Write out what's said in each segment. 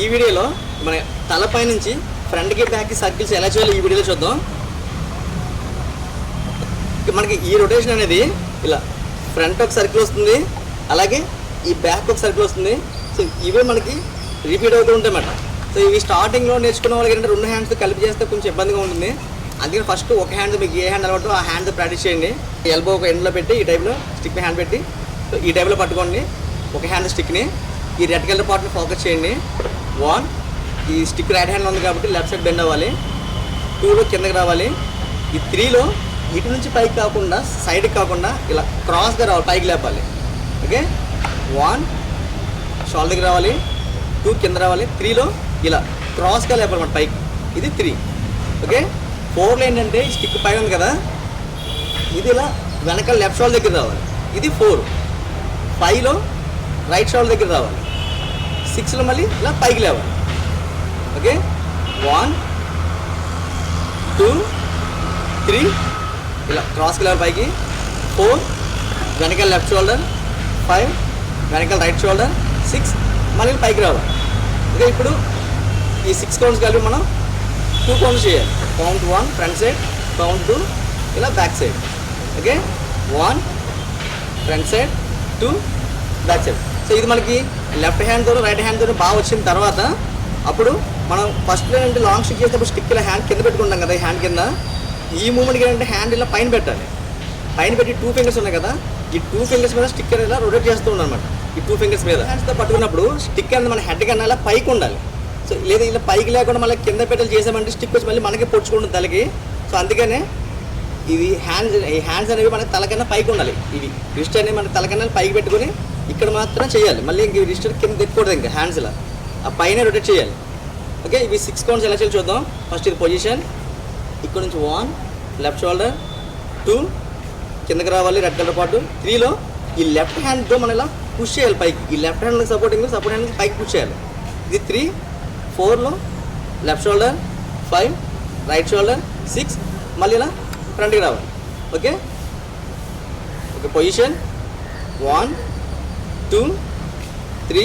ఈ వీడియోలో మన తలపై నుంచి ఫ్రంట్కి బ్యాక్కి సర్కిల్స్ ఎలా చేయాలో ఈ వీడియోలో చూద్దాం. మనకి ఈ రొటేషన్ అనేది ఇలా ఫ్రంట్ ఒక సర్కిల్ వస్తుంది అలాగే ఈ బ్యాక్ ఒక సర్కిల్ వస్తుంది. సో ఇవే మనకి రిపీట్ అవుతూ ఉంటాయన్నమాట సో ఇవి స్టార్టింగ్లో నేర్చుకున్న వాళ్ళకి ఏంటంటే రెండు హ్యాండ్స్ కలిపి చేస్తే కొంచెం ఇబ్బందిగా ఉంటుంది. అందుకని ఫస్ట్ ఒక హ్యాండ్ మీకు ఏ హ్యాండ్ అలవాటు ఆ హ్యాండ్ ప్రాక్టీస్ చేయండి. ఎల్బో ఒక ఎండ్లో పెట్టి ఈ టైప్లో స్టిక్ హ్యాండ్ పెట్టి. సో ఈ టైప్లో పట్టుకోండి. ఒక హ్యాండ్ స్టిక్ని ఈ రెడ్ కలర్ పార్ట్ని ఫోకస్ చేయండి. వన్ ఈ స్టిక్ రైట్ హ్యాండ్ ఉంది కాబట్టి లెఫ్ట్ సైడ్ బెండ్ అవ్వాలి. టూలో కిందకి రావాలి. ఈ త్రీలో ఇటు నుంచి పైకి కాకుండా సైడ్కి కాకుండా ఇలా క్రాస్గా రావాలి పైకి లేపాలి. ఓకే వన్ షోల్డర్కి రావాలి. టూ కింద రావాలి. త్రీలో ఇలా క్రాస్గా లేపాలి మన పైకి. ఇది త్రీ ఓకే ఫోర్లో ఏంటంటే స్టిక్ పైన ఉంది కదా? ఇది ఇలా వెనకాల లెఫ్ట్ షోల్డర్ దగ్గర రావాలి. ఇది ఫోర్ ఫైవ్లో రైట్ షోల్డర్ దగ్గర రావాలి. సిక్స్లో మళ్ళీ ఇలా పైకి లేవాలి. ఓకే? వన్ టూ త్రీ ఇలా క్రాస్కి లేవాలి పైకి. ఫోర్ వెనకాల లెఫ్ట్ షోల్డర్ ఫైవ్ వెనకాల రైట్ షోల్డర్ సిక్స్ మళ్ళీ పైకి రావాలి. ఓకే ఇప్పుడు ఈ సిక్స్ కౌంట్స్ కలిపి మనం టూ కౌంట్స్ చేయాలి. Count one front side count two ఇలా back side okay? One front side two back side so ఇది మనకి లెఫ్ట్ హ్యాండ్తో రైట్ హ్యాండ్తో బాగా వచ్చిన తర్వాత అప్పుడు మనం ఫస్ట్ ఏంటంటే లాంగ్ స్టిక్ చేసేటప్పుడు స్టిక్ ఇలా హ్యాండ్ కింద పెట్టుకుంటాం కదా ఈ హ్యాండ్ కింద. ఈ మూమెంట్కి ఏంటంటే హ్యాండ్ ఇలా పైన పెట్టాలి. పైన పెట్టి టూ ఫింగర్స్ ఉన్నాయి కదా ఈ టూ ఫింగర్స్ మీద స్టిక్ ఇలా రొటేట్ చేస్తూ ఉండాలి అనమాట ఈ టూ ఫింగర్స్ మీద. హ్యాండ్స్తో పట్టుకున్నప్పుడు స్టిక్ అనేది మన హెడ్ కన్నా ఇలా పైకి ఉండాలి. సో లేదా ఇలా పైకి లేకుండా మళ్ళీ కింద పెట్టలు చేసామంటే స్టిక్ వచ్చి మళ్ళీ మనకి పొడుచుకుంటుంది తలకి. సో అందుకనే ఇది హ్యాండ్స్ ఈ హ్యాండ్స్ అనేవి మనకి తలకన్నా పైకి ఉండాలి. ఇది రిస్ట్ అనేది మన తలకన్నా పైకి పెట్టుకొని ఇక్కడ మాత్రం చేయాలి. మళ్ళీ ఇంక రిజిస్టర్ కింద తిప్పకూడదు ఇంకా హ్యాండ్స్లో ఆ పైన రొటేట్ చేయాలి. ఓకే ఇవి సిక్స్ కౌంట్స్ ఎలా చేయాలి చూద్దాం. ఫస్ట్ ఇది పొజిషన్ ఇక్కడ నుంచి వన్ లెఫ్ట్ షోల్డర్ టూ కిందకి రావాలి రెడ్ కలర్ పాటు త్రీలో ఈ లెఫ్ట్ హ్యాండ్తో మనం ఇలా పుష్ చేయాలి పైకి? ఈ left hand supporting support hand పైకి పుష్ చేయాలి. ఇది త్రీ ఫోర్లో left shoulder five right shoulder six మళ్ళీ ఇలా ఫ్రంట్కి రావాలి. Okay okay position one two three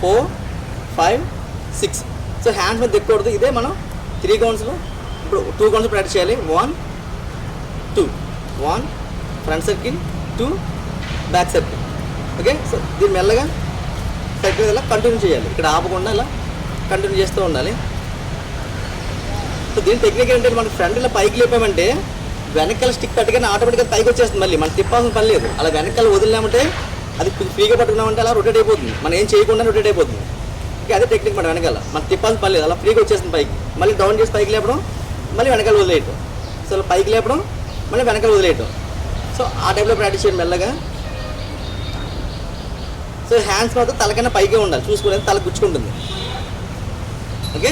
four five six. So hands మీద దిక్కకూడదు ఇదే మనం త్రీ కౌంట్స్లో ఇప్పుడు టూ కౌంట్స్ ప్రాక్టీస్ చేయాలి. One two. One front circle. Two back circle. Okay? So దీన్ని మెల్లగా సర్కిల్ ఇలా కంటిన్యూ చేయాలి. ఇక్కడ ఆపకుండా ఇలా కంటిన్యూ చేస్తూ ఉండాలి. సో దీని టెక్నిక్ ఏంటంటే మనం ఫ్రంట్ ఇలా పైకి లేపామంటే వెనకాల స్టిక్ పెట్టగానే ఆటోమేటిక్గా పైకి వచ్చేస్తుంది మళ్ళీ. మనం తిప్పాల్సిన పని లేదు. అలా వెనకాల వదిలినామంటే అది ఫ్రీగా పట్టుకున్నామంటే అలా రొటేట్ అయిపోతుంది. మనం ఏం చేయకుండా రొటేట్ అయిపోతుంది. ఇంకా అదే టెక్నిక్ మనం వెనకాల. మనం తిప్పాల్సిన పని లేదు. అలా ఫ్రీగా వచ్చేస్తుంది పైకి. మళ్ళీ డౌన్ చేసి పైకి లేపడం మళ్ళీ వెనకాల వదిలేయటం. సో అలా పైకి లేపడం మళ్ళీ వెనకాల వదిలేయటం. సో ఆ టైప్లో ప్రాక్టీస్ చేయడం మెల్లగా. సో హ్యాండ్స్ మాత్రం తలకన్నా పైకే ఉండాలి. చూసుకునేది తల గుచ్చుకుంటుంది. ఓకే